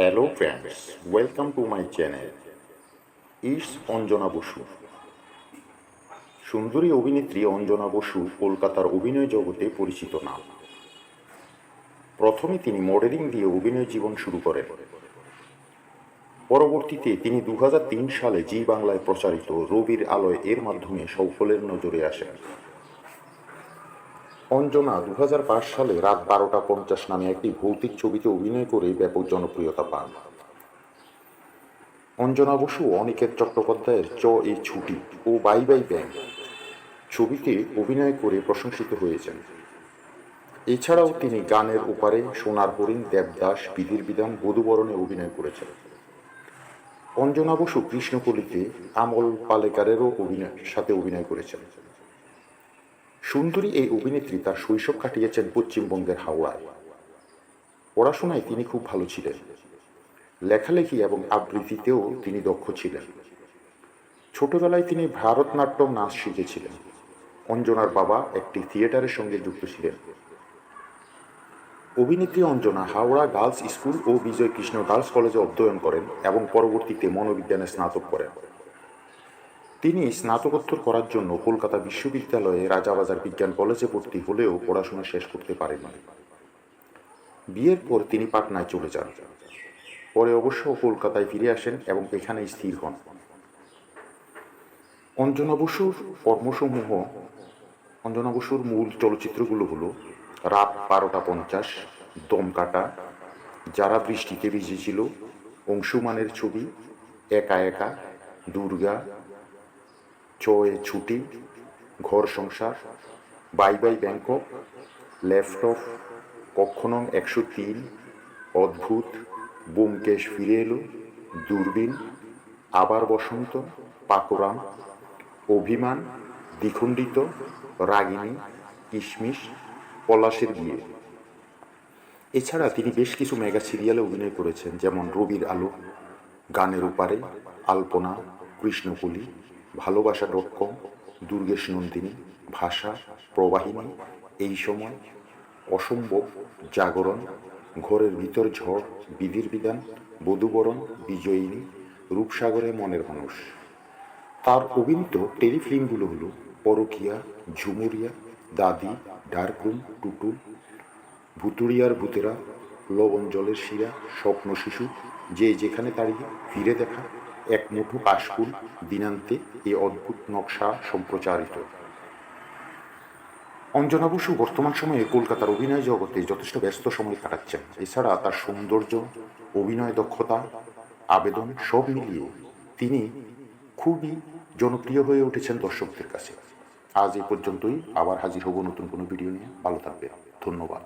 Hello friends welcome to my channel it's Anjana Basu সুন্দরী অভিনেত্রী অঞ্জনা বসু কলকাতার অভিনয় জগতে পরিচিত নাম। প্রথমে তিনি মডেলিং দিয়ে অভিনয় জীবন শুরু করেন। পরবর্তীতে তিনি দু হাজার তিন সালে জি বাংলায় প্রচারিত রবির আলোয় এর মাধ্যমে সকলের নজরে আসেন। অঞ্জনা দু হাজার পাঁচ সালে রাত বারোটা পঞ্চাশ নামে একটি ভৌতিক ছবিতে অভিনয় করে ব্যাপক জনপ্রিয়তা পান। অঞ্জনা বসু অনিকেত চট্টোপাধ্যায়ের চ এ ছুটি ও বাই বাই ব্যাং ছবিতে অভিনয় করে প্রশংসিত হয়েছেন। এছাড়াও তিনি গানের ওপারে সোনার হরিণ, দেবদাস, বিধির বিধান, বধুবরণে অভিনয় করেছেন। অঞ্জনা বসু কৃষ্ণকলিতে আমল পালেকারেরও অভিনয় সাথে অভিনয় করেছেন। সুন্দরী এই অভিনেত্রী তার শৈশব কাটিয়েছেন পশ্চিমবঙ্গের হাওড়ায়। পড়াশোনায় তিনি খুব ভালো ছিলেন। লেখালেখি এবং আবৃত্তিতেও তিনি দক্ষ ছিলেন। ছোটবেলায় তিনি ভারতনাট্যম নাচ শিখেছিলেন। অঞ্জনার বাবা একটি থিয়েটারের সঙ্গে যুক্ত ছিলেন। অভিনেত্রী অঞ্জনা হাওড়া গার্লস স্কুল ও বিজয় কৃষ্ণ গার্লস কলেজে অধ্যয়ন করেন এবং পরবর্তীতে মনোবিজ্ঞানে স্নাতক করেন। তিনি স্নাতকোত্তর করার জন্য কলকাতা বিশ্ববিদ্যালয়ে রাজাবাজার বিজ্ঞান কলেজে ভর্তি হলেও পড়াশোনা শেষ করতে পারেননি বিয়ের পর তিনি পাটনায় চলে যান। পরে অবশ্য কলকাতায় ফিরে আসেন এবং এখানে স্থির হন। অঞ্জনা বসুর কর্মসমূহ, অঞ্জনা বসুর মূল চলচ্চিত্রগুলো হলো রাত বারোটা পঞ্চাশ দমকাটা যারা বৃষ্টিতে ভিজেছিল, অংশুমানের ছবি, একা একা, দুর্গা চয়ে ছুটি, ঘর সংসার, bye bye Bangkok left of কক্ষ নং একশো তিন, অদ্ভুত বোমকেশ ফিরে এলো, দূরবীন, আবার বসন্ত, পাকোরাম, অভিমান, দ্বিখণ্ডিত, রাগিনী, কিশমিশ, পলাশের বিয়ে। এছাড়া তিনি বেশ কিছু মেগা সিরিয়ালে অভিনয় করেছেন, যেমন রবির আলো, গানের উপারে আলপনা, কৃষ্ণকলি ভালোবাসা কম দুর্গেশ নন্দিনী, ভাষা প্রবাহিনী এই সময় অসম্ভব জাগরণ, ঘরের ভিতর ঝড়, বিধির বিধান, বধুবরণ, বিজয়িনী, রূপসাগরে মনের মানুষ। তার অভিনীত টেলিফিল্মগুলো হলো পরকিয়া, ঝুমুরিয়া, দাদি ডার্করুম টুটুল, ভুতুড়িয়ার ভূতেরা, লবণ জলের শিরা, স্বপ্ন শিশু, যে যেখানে দাঁড়িয়ে ফিরে দেখা। এক মুঠো কাশফুল দিনান্তে এই অদ্ভুত নকশা সম্প্রচারিত। অঞ্জনা বসু বর্তমান সময়ে কলকাতার অভিনয় জগতে যথেষ্ট ব্যস্ত সময় কাটাচ্ছেন। এছাড়া তার সৌন্দর্য, অভিনয় দক্ষতা, আবেদন সব মিলিয়ে তিনি খুবই জনপ্রিয় হয়ে উঠেছেন দর্শকদের কাছে। আজ এ পর্যন্তই। আবার হাজির হব নতুন কোনো ভিডিও নিয়ে। ভালো থাকবে ধন্যবাদ।